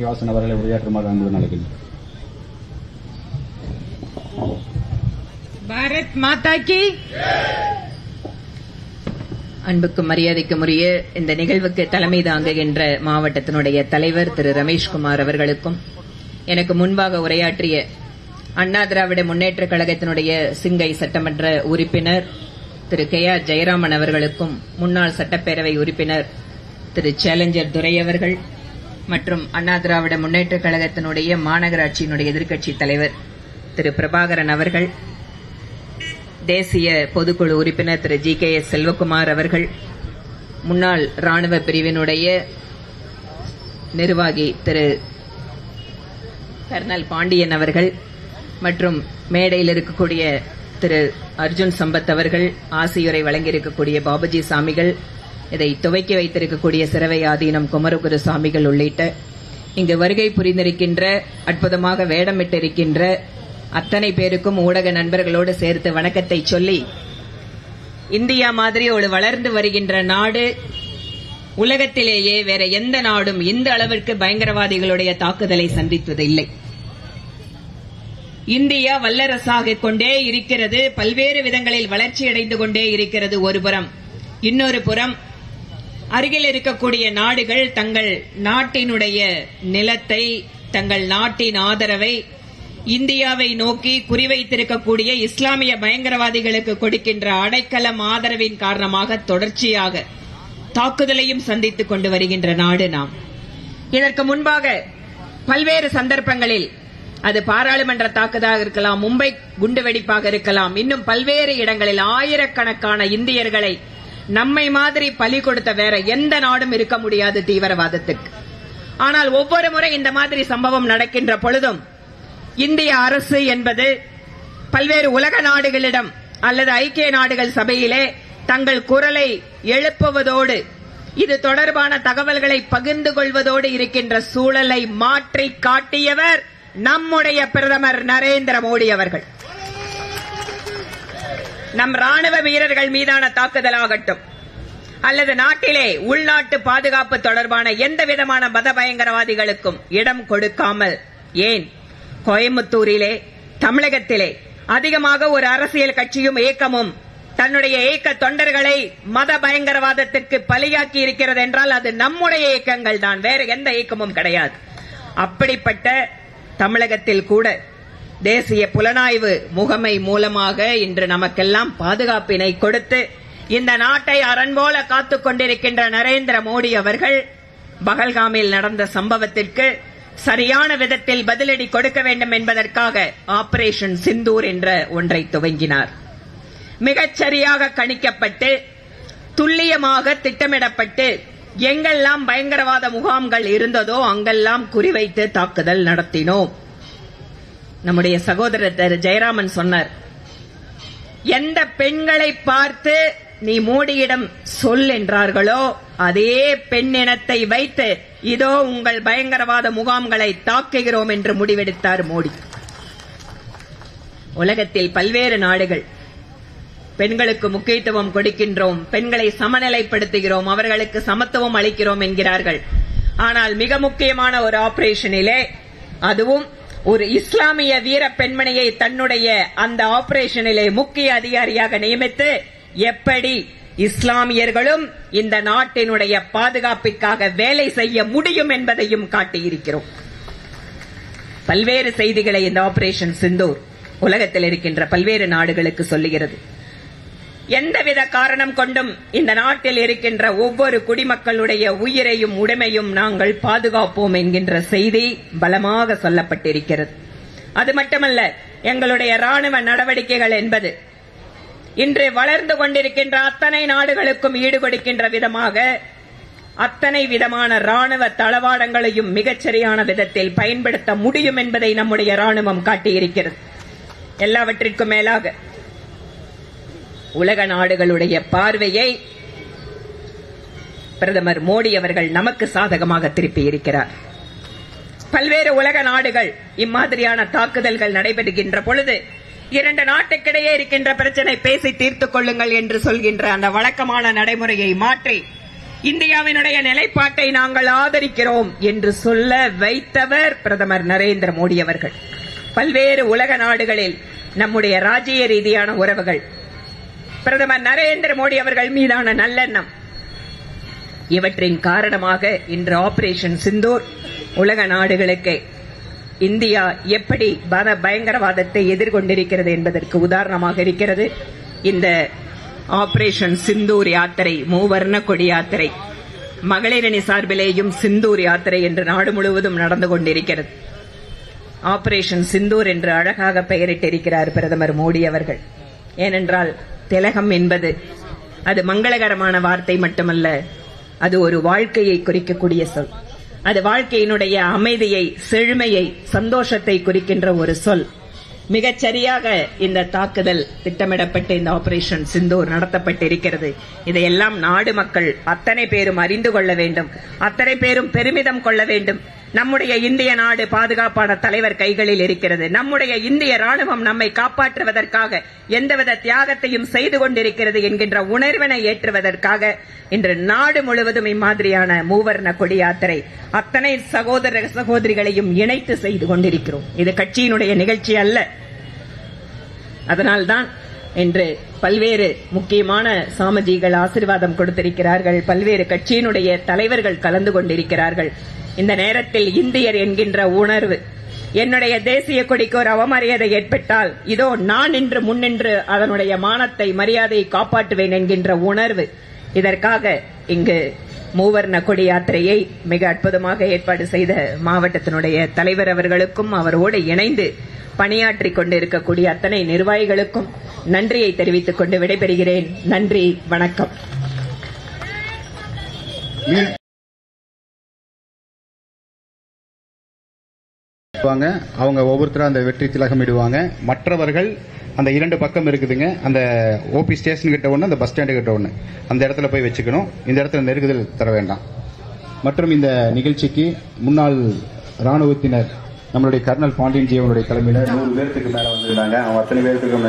வாசன் அவர்களை உரையாற்றுமாறு அன்புடன் அழைக்கின்றேன் பாரத் மாதா கி அன்புக்கும் மரியாதைக்கும் உரிய இந்த நிகழ்வுக்கு தலைமை தாங்குகின்ற மாவட்டத்தினுடைய தலைவர் திரு ரமேஷ்குமார் அவர்களுக்கும் எனக்கு முன்பாக உரையாற்றிய அண்ணா திராவிட முன்னேற்ற கழகத்தினுடைய சிங்கை சட்டமன்ற உறுப்பினர் திரு கே ஆர் ஜெயராமன் அவர்களுக்கும் முன்னாள் சட்டப்பேரவை உறுப்பினர் திரு சேலஞ்சர் துரை அவர்கள் மற்றும் அண்ணா திராவிட முன்னேற்ற கழகத்தினுடைய மாநகராட்சியினுடைய எதிர்க்கட்சி தலைவர் திரு பிரபாகரன் அவர்கள் தேசிய பொதுக்குழு உறுப்பினர் திரு ஜி கே எஸ் செல்வகுமார் அவர்கள் முன்னாள் ராணுவ பிரிவினுடைய நிர்வாகி திரு கர்னல் பாண்டியன் அவர்கள் மற்றும் மேடையில் இருக்கக்கூடிய திரு அர்ஜுன் சம்பத் அவர்கள் ஆசியுரை வழங்கியிருக்கக்கூடிய பாபுஜி சாமிகள் இதை துவக்கி வைத்திருக்கக்கூடிய சிறவை ஆதீனம் குமரகுரு சாமிகள் உள்ளிட்ட இங்கு வருகை புரிந்திருக்கின்ற அற்புதமாக வேடமிட்டிருக்கின்ற அத்தனை பேருக்கும் ஊடக நண்பர்களோடு சேர்த்து வணக்கத்தை சொல்லி இந்தியா மாதிரி ஒரு வளர்ந்து வருகின்ற நாடு உலகத்திலேயே வேற எந்த நாடும் இந்த அளவிற்கு பயங்கரவாதிகளுடைய தாக்குதலை சந்தித்ததில்லை. இந்தியா வல்லரசாக கொண்டே இருக்கிறது பல்வேறு விதங்களில் வளர்ச்சியடைந்து கொண்டே இருக்கிறது ஒரு புறம். இன்னொரு புறம் அருகில் இருக்கக்கூடிய நாடுகள் தங்கள் நாட்டினுடைய நிலத்தை தங்கள் நாட்டின் ஆதரவை இந்தியாவை நோக்கி குறிவைத்திருக்கக்கூடிய இஸ்லாமிய பயங்கரவாதிகளுக்கு கொடுக்கின்ற அடைக்கலம் ஆதரவின் காரணமாக தொடர்ச்சியாக தாக்குதலையும் சந்தித்துக் கொண்டு வருகின்ற நாடு நாம். இதற்கு முன்பாக பல்வேறு சந்தர்ப்பங்களில் அது பாராளுமன்ற தாக்குதலாக இருக்கலாம் மும்பை குண்டுவெடிப்பாக இருக்கலாம் இன்னும் பல்வேறு இடங்களில் ஆயிரக்கணக்கான இந்தியர்களை நம்மை மாதிரி பலி கொடுத்த வேற எந்த நாடும் இருக்க முடியாது தீவிரவாதத்துக்கு. ஆனால் ஒவ்வொரு முறை இந்த மாதிரி சம்பவம் நடக்கின்ற பொழுதும் இந்திய அரசு என்பது பல்வேறு உலக நாடுகளிடம் அல்லது ஐக்கிய நாடுகள் சபையிலே தங்கள் குரலை எழுப்புவதோடு இது தொடர்பான தகவல்களை பகிர்ந்து கொள்வதோடு இருக்கின்ற சூழலை மாற்றி காட்டியவர் நம்முடைய பிரதமர் நரேந்திர மோடி அவர்கள். நம் ராணுவ வீரர்கள் மீதான தாக்குதலாகட்டும். அல்லது நாட்டிலே உள்நாட்டு பாதுகாப்பு தொடர்பான எந்த விதமான மத பயங்கரவாதிகளுக்கும் இடம் கொடுக்காமல் ஏன் கோயம்புத்தூரிலே தமிழகத்திலே அதிகமாக ஒரு அரசியல் கட்சியும் இயக்கமும் தன்னுடைய இயக்க தொண்டர்களை மத பயங்கரவாதத்திற்கு பலியாக்கி இருக்கிறது என்றால் அது நம்முடைய இயக்கங்கள் தான் வேறு எந்த இயக்கமும் கிடையாது. அப்படிப்பட்ட தமிழகத்தில் கூட தேசிய புலனாய்வு முகமை மூலமாக இன்று நமக்கெல்லாம் பாதுகாப்பினை கொடுத்து இந்த நாட்டை அரண் போல காத்துக் கொண்டிருக்கின்ற நரேந்திர மோடி அவர்கள் பகல்காமில் நடந்த சம்பவத்திற்கு சரியான விதத்தில் பதிலடி கொடுக்க வேண்டும் என்பதற்காக ஆபரேஷன் சிந்தூர் என்ற ஒன்றை துவங்கினார். மிகச்சரியாக கணிக்கப்பட்டு துல்லியமாக திட்டமிடப்பட்டு எங்கெல்லாம் பயங்கரவாத முகாம்கள் இருந்ததோ அங்கெல்லாம் குறிவைத்து தாக்குதல் நடத்தினோம். நம்முடைய சகோதரர் ஜெயராமன் சொன்னார் எந்த பெண்களை பார்த்து நீ மோடியிடம் சொல் என்றார்களோ அதே பெண் இனத்தை வைத்து இதோ உங்கள் பயங்கரவாத முகாம்களை தாக்குகிறோம் என்று முடிவெடுத்தார் மோடி. உலகத்தில் பல்வேறு நாடுகள் பெண்களுக்கு முக்கியத்துவம் கொடுக்கின்றோம் பெண்களை சமநிலைப்படுத்துகிறோம் அவர்களுக்கு சமத்துவம் அளிக்கிறோம் என்கிறார்கள். ஆனால் மிக முக்கியமான ஒரு ஆபரேஷனிலே அதுவும் ஒரு இஸ்லாமிய வீர பெண்மணியை தன்னுடைய அந்த ஆபரேஷனிலே முக்கிய அதிகாரியாக நியமித்து எப்படி இஸ்லாமியர்களும் இந்த நாட்டினுடைய பாதுகாப்பிற்காக வேலை செய்ய முடியும் என்பதையும் காட்டியிருக்கிறோம். பல்வேறு செய்திகளை இந்த ஆபரேஷன் சிந்தூர் உலகத்தில் இருக்கின்ற பல்வேறு நாடுகளுக்கு சொல்லுகிறது. எந்தவித காரணம் கொண்டும் இந்த நாட்டில் இருக்கின்ற ஒவ்வொரு குடிமக்களுடைய உயிரையும் உடைமையும் நாங்கள் பாதுகாப்போம் என்கின்ற செய்தி பலமாக சொல்லப்பட்டிருக்கிறது. அது மட்டுமல்ல எங்களுடைய ராணுவ நடவடிக்கைகள் என்பது இன்று வளர்ந்து கொண்டிருக்கின்ற அத்தனை நாடுகளுக்கும் ஈடுகொடுக்கின்ற விதமாக அத்தனை விதமான ராணுவ தளவாடங்களையும் மிகச்சரியான விதத்தில் பயன்படுத்த முடியும் என்பதை நம்முடைய ராணுவம் காட்டியிருக்கிறது. எல்லாவற்றிற்கும் மேலாக உலக நாடுகளுடைய பார்வையை பிரதமர் மோடி அவர்கள் நமக்கு சாதகமாக திருப்பி இருக்கிறார். பல்வேறு உலக நாடுகள் இம்மாதிரியான தாக்குதல்கள் நடைபெறுகின்ற பொழுது இரண்டு நாட்டுக்கிடையே இருக்கின்ற பிரச்சனை பேசி தீர்த்துக் கொள்ளுங்கள் என்று சொல்கின்ற அந்த வழக்கமான நடைமுறையை மாற்றி இந்தியாவினுடைய நிலைப்பாட்டை நாங்கள் ஆதரிக்கிறோம் என்று சொல்ல வைத்தவர் பிரதமர் நரேந்திர மோடி அவர்கள். பல்வேறு உலக நாடுகளில் நம்முடைய ராஜ்ய ரீதியான உறவுகள் பிரதமர் நரேந்திர மோடி அவர்கள் மீதான நல்லெண்ணம். இவற்றின் காரணமாக இன்று ஆபரேஷன் சிந்தூர் உலக நாடுகளுக்கு இந்தியா எப்படி பல பயங்கரவாதத்தை எதிர்கொண்டிருக்கிறது என்பதற்கு உதாரணமாக இருக்கிறது. இந்த ஆபரேஷன் சிந்தூர் யாத்திரை மூவர்ண கொடி யாத்திரை மகளிரணி சார்பிலேயும் சிந்தூர் யாத்திரை என்று நாடு முழுவதும் நடந்து கொண்டிருக்கிறது. ஆபரேஷன் சிந்தூர் என்று அழகாக பெயரிட்டிருக்கிறார் பிரதமர் மோடி அவர்கள். ஏனென்றால் திலகம் என்பது. அது மங்களகரமான வார்த்தை மட்டுமல்ல அது ஒரு வாழ்க்கையை குறிக்கக்கூடிய சொல். அது வாழ்க்கையினுடைய அமைதியை செழுமையை சந்தோஷத்தை குறிக்கின்ற ஒரு சொல். மிகச் சரியாக இந்த தாக்குதல் திட்டமிடப்பட்டு இந்த ஆபரேஷன் சிந்தூர் நடத்தப்பட்டிருக்கிறது. இதையெல்லாம் நாடு மக்கள் அத்தனை பேரும் அறிந்து கொள்ள வேண்டும். அத்தனை பேரும் பெருமிதம் கொள்ள வேண்டும். நம்முடைய இந்திய நாடு பாதுகாப்பான தலைவர் கைகளில் இருக்கிறது. நம்முடைய இந்திய ராணுவம் நம்மை காப்பாற்றுவதற்காக எந்தவித தியாகத்தையும் செய்து கொண்டிருக்கிறது என்கின்ற உணர்வினை ஏற்றுவதற்காக இன்று நாடு முழுவதும் இம்மாதிரியான மூவர்ண கொடி யாத்திரை அத்தனை சகோதர சகோதரிகளையும் இணைத்து செய்து கொண்டிருக்கிறோம். இது கட்சியினுடைய நிகழ்ச்சி அல்ல. அதனால்தான் இன்று பல்வேறு முக்கியமான சாமஜிகள் ஆசிர்வாதம் கொடுத்திருக்கிறார்கள். பல்வேறு கட்சியினுடைய தலைவர்கள் கலந்து கொண்டிருக்கிறார்கள். இந்த நேரத்தில் இந்தியர் என்கின்ற உணர்வு. என்னுடைய தேசிய கொடிக்கு ஒரு அவமரியாதை ஏற்பட்டால் இதோ நான் நின்று முன்னின்று அதனுடைய மானத்தை மரியாதையை காப்பாற்றுவேன் என்கின்ற உணர்வு. இதற்காக இங்கு மூவர்ண கொடி யாத்திரையை மிக அற்புதமாக ஏற்பாடு செய்த மாவட்டத்தினுடைய தலைவர் அவர்களுக்கும் அவரோடு இணைந்து பணியாற்றிக் கொண்டிருக்கக்கூடிய அத்தனை நிர்வாகிகளுக்கும் நன்றியை தெரிவித்துக் கொண்டு விடைபெறுகிறேன். நன்றி வணக்கம். வாங்க. அவங்க ஒவ்வொருத்தரும் அந்த வெற்றி திலகம் இடுவாங்க. மற்றவர்கள் அந்த இரண்டு பக்கம் இருக்குதுங்க. அந்த ஓபி ஸ்டேஷன் கிட்ட ஒன்று அந்த பஸ் ஸ்டாண்டு கிட்ட ஒன்று அந்த இடத்துல போய் வச்சுக்கணும். இந்த இடத்துல நெருக்குதல் தர வேண்டாம். மற்றும் இந்த நிகழ்ச்சிக்கு முன்னாள் ராணுவத்தினர் நம்மளுடைய கர்னல் பாண்டியன் ஜீவனுடைய தலைமையில் நூறு பேர்த்துக்கு மேலே வந்திருந்தாங்க அவங்க அத்தனை பேர்த்துக்கு